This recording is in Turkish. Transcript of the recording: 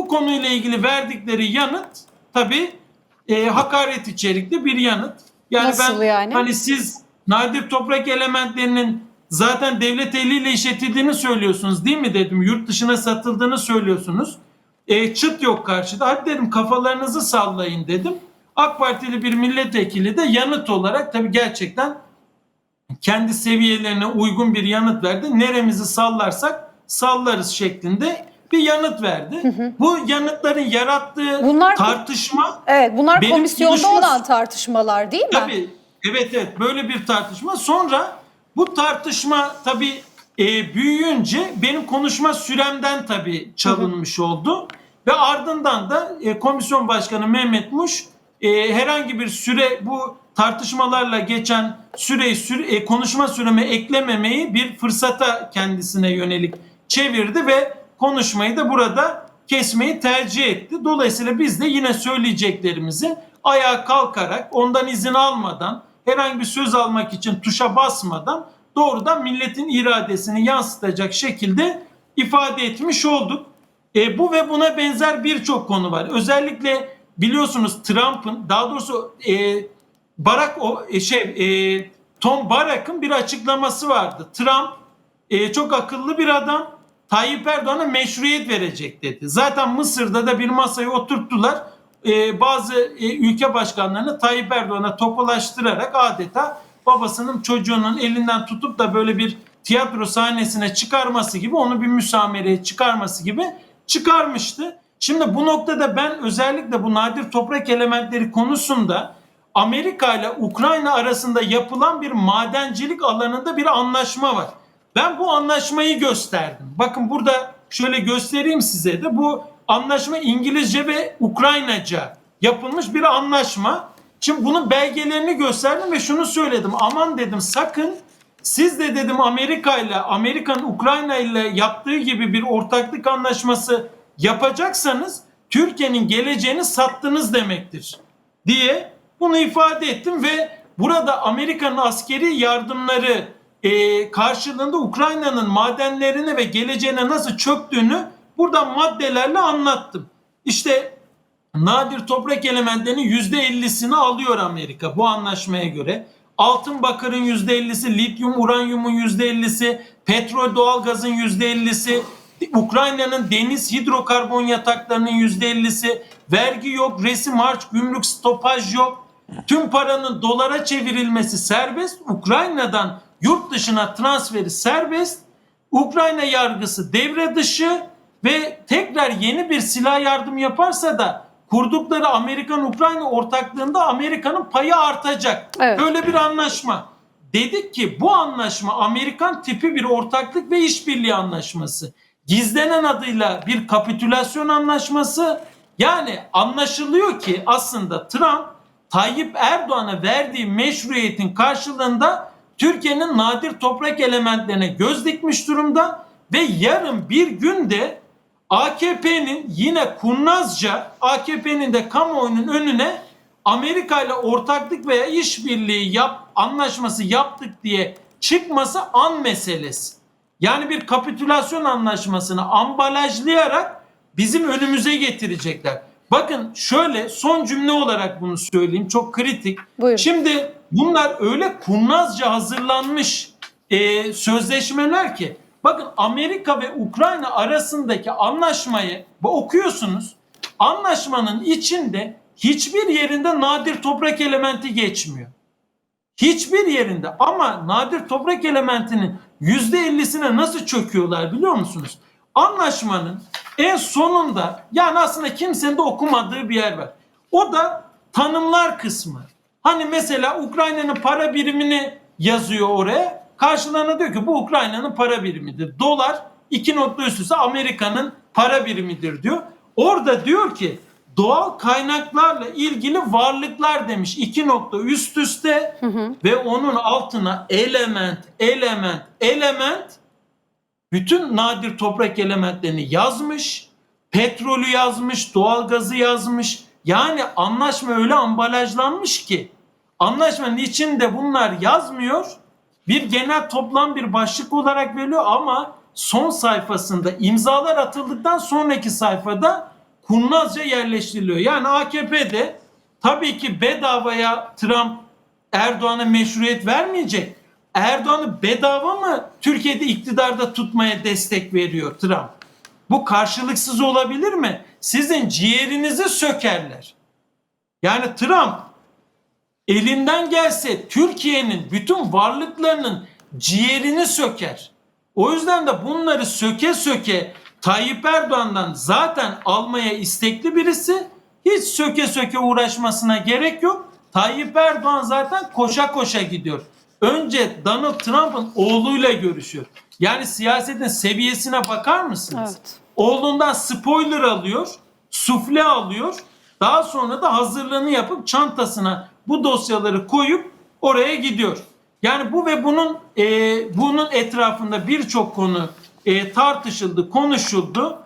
Bu konuyla ilgili verdikleri yanıt tabii e, hakaret içerikli bir yanıt. Yani Nasıl ben yani? hani siz nadir toprak elementlerinin zaten devlet eliyle işletildiğini söylüyorsunuz değil mi dedim. Yurt dışına satıldığını söylüyorsunuz. E, çıt yok karşıda. Hadi dedim kafalarınızı sallayın dedim. AK Partili bir milletvekili de yanıt olarak tabii gerçekten kendi seviyelerine uygun bir yanıt verdi. Neremizi sallarsak sallarız şeklinde bir yanıt verdi. Bu yanıtların yarattığı Bunlar- tartışma Evet bunlar Benim komisyonda konuşma- olan tartışmalar değil mi? Tabii. Evet evet böyle bir tartışma. Sonra bu tartışma tabii e, büyüyünce benim konuşma süremden tabii çalınmış oldu. Ve ardından da e, komisyon başkanı Mehmet Muş e, herhangi bir süre bu tartışmalarla geçen süreyi süre, e, konuşma süreme eklememeyi bir fırsata kendisine yönelik çevirdi ve konuşmayı da burada kesmeyi tercih etti. Dolayısıyla biz de yine söyleyeceklerimizi ayağa kalkarak ondan izin almadan herhangi bir söz almak için tuşa basmadan doğrudan milletin iradesini yansıtacak şekilde ifade etmiş olduk. E, bu ve buna benzer birçok konu var. Özellikle biliyorsunuz Trump'ın daha doğrusu e, Barack o e, şey e, Tom Barack'ın bir açıklaması vardı. Trump e, çok akıllı bir adam. Tayyip Erdoğan'a meşruiyet verecek dedi. Zaten Mısır'da da bir masaya oturttular. E, bazı e, ülke başkanlarını Tayyip Erdoğan'a topulaştırarak adeta babasının çocuğunun elinden tutup da böyle bir tiyatro sahnesine çıkarması gibi onu bir müsamereye çıkarması gibi çıkarmıştı. Şimdi bu noktada ben özellikle bu nadir toprak elementleri konusunda Amerika ile Ukrayna arasında yapılan bir madencilik alanında bir anlaşma var. Ben bu anlaşmayı gösterdim. Bakın burada şöyle göstereyim size de bu anlaşma İngilizce ve Ukraynaca yapılmış bir anlaşma. Şimdi bunun belgelerini gösterdim ve şunu söyledim. Aman dedim sakın siz de dedim Amerika ile Amerika'nın Ukrayna ile yaptığı gibi bir ortaklık anlaşması yapacaksanız Türkiye'nin geleceğini sattınız demektir diye bunu ifade ettim ve burada Amerika'nın askeri yardımları e, karşılığında Ukrayna'nın madenlerine ve geleceğine nasıl çöktüğünü burada maddelerle anlattım. İşte nadir toprak elementlerinin %50'sini alıyor Amerika bu anlaşmaya göre. Altın bakırın %50'si, lityum uranyumun %50'si, petrol doğalgazın %50'si, Ukrayna'nın deniz hidrokarbon yataklarının %50'si, vergi yok, resim harç, gümrük stopaj yok. Tüm paranın dolara çevrilmesi serbest. Ukrayna'dan yurt dışına transferi serbest. Ukrayna yargısı devre dışı ve tekrar yeni bir silah yardım yaparsa da kurdukları Amerikan-Ukrayna ortaklığında Amerika'nın payı artacak. Evet. Böyle bir anlaşma. Dedik ki bu anlaşma Amerikan tipi bir ortaklık ve işbirliği anlaşması. Gizlenen adıyla bir kapitülasyon anlaşması. Yani anlaşılıyor ki aslında Trump Tayyip Erdoğan'a verdiği meşruiyetin karşılığında Türkiye'nin nadir toprak elementlerine göz dikmiş durumda ve yarın bir günde AKP'nin yine kurnazca AKP'nin de kamuoyunun önüne Amerika ile ortaklık veya işbirliği yap anlaşması yaptık diye çıkması an meselesi. Yani bir kapitülasyon anlaşmasını ambalajlayarak bizim önümüze getirecekler. Bakın şöyle son cümle olarak bunu söyleyeyim çok kritik. Buyurun. Şimdi bunlar öyle kurnazca hazırlanmış e, sözleşmeler ki bakın Amerika ve Ukrayna arasındaki anlaşmayı okuyorsunuz. Anlaşmanın içinde hiçbir yerinde nadir toprak elementi geçmiyor. Hiçbir yerinde ama nadir toprak elementinin %50'sine nasıl çöküyorlar biliyor musunuz? Anlaşmanın en sonunda yani aslında kimsenin de okumadığı bir yer var. O da tanımlar kısmı. Hani mesela Ukrayna'nın para birimini yazıyor oraya. Karşılığında diyor ki bu Ukrayna'nın para birimidir. Dolar iki nokta üst üste Amerika'nın para birimidir diyor. Orada diyor ki doğal kaynaklarla ilgili varlıklar demiş. iki nokta üst üste ve onun altına element, element, element bütün nadir toprak elementlerini yazmış. Petrolü yazmış, doğalgazı yazmış. Yani anlaşma öyle ambalajlanmış ki anlaşmanın içinde bunlar yazmıyor. Bir genel toplam bir başlık olarak veriliyor ama son sayfasında imzalar atıldıktan sonraki sayfada kurnazca yerleştiriliyor. Yani AKP'de tabii ki bedavaya Trump Erdoğan'a meşruiyet vermeyecek. Erdoğan'ı bedava mı Türkiye'de iktidarda tutmaya destek veriyor Trump? Bu karşılıksız olabilir mi? Sizin ciğerinizi sökerler. Yani Trump elinden gelse Türkiye'nin bütün varlıklarının ciğerini söker. O yüzden de bunları söke söke Tayyip Erdoğan'dan zaten almaya istekli birisi. Hiç söke söke uğraşmasına gerek yok. Tayyip Erdoğan zaten koşa koşa gidiyor. Önce Donald Trump'ın oğluyla görüşüyor. Yani siyasetin seviyesine bakar mısınız? Evet. Oğlundan spoiler alıyor, sufle alıyor. Daha sonra da hazırlığını yapıp çantasına bu dosyaları koyup oraya gidiyor. Yani bu ve bunun e, bunun etrafında birçok konu e, tartışıldı, konuşuldu.